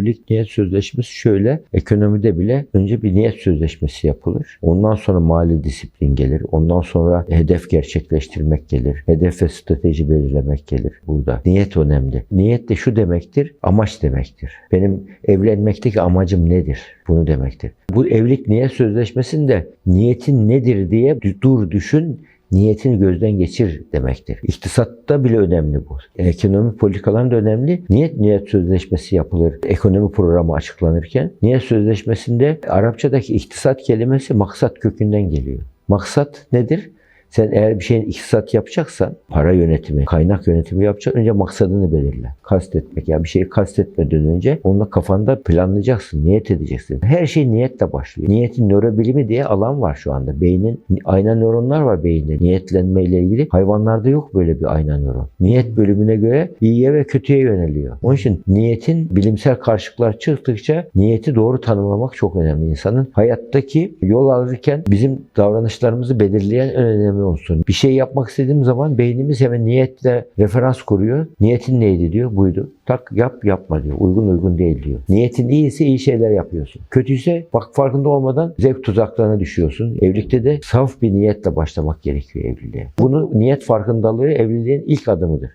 evlilik niyet sözleşmesi şöyle. Ekonomide bile önce bir niyet sözleşmesi yapılır. Ondan sonra mali disiplin gelir. Ondan sonra hedef gerçekleştirmek gelir. Hedef ve strateji belirlemek gelir burada. Niyet önemli. Niyet de şu demektir, amaç demektir. Benim evlenmekteki amacım nedir? Bunu demektir. Bu evlilik niyet sözleşmesinde niyetin nedir diye dur düşün, niyetini gözden geçir demektir. İktisatta bile önemli bu. Ekonomi politikalarında önemli. Niyet niyet sözleşmesi yapılır. Ekonomi programı açıklanırken niyet sözleşmesinde Arapçadaki iktisat kelimesi maksat kökünden geliyor. Maksat nedir? Sen eğer bir şeyin iktisat yapacaksan, para yönetimi, kaynak yönetimi yapacaksan önce maksadını belirle. Kastetmek ya bir şeyi kastetmeden önce onunla kafanda planlayacaksın, niyet edeceksin. Her şey niyetle başlıyor. Niyetin nörobilimi diye alan var şu anda. Beynin ayna nöronlar var beyinde. Niyetlenme ile ilgili. Hayvanlarda yok böyle bir ayna nöron. Niyet bölümüne göre iyiye ve kötüye yöneliyor. Onun için niyetin bilimsel karşılıklar çıktıkça niyeti doğru tanımlamak çok önemli. İnsanın hayattaki yol alırken bizim davranışlarımızı belirleyen en önemli unsur. Bir şey yapmak istediğim zaman beynimiz hemen niyetle referans kuruyor. Niyetin neydi diyor. Buydu. Tak yap yapma diyor. Uygun uygun değil diyor. Niyetin iyiyse iyi şeyler yapıyorsun. Kötüyse bak farkında olmadan zevk tuzaklarına düşüyorsun. Evlilikte de saf bir niyetle başlamak gerekiyor evliliğe. Bunu niyet farkındalığı evliliğin ilk adımıdır.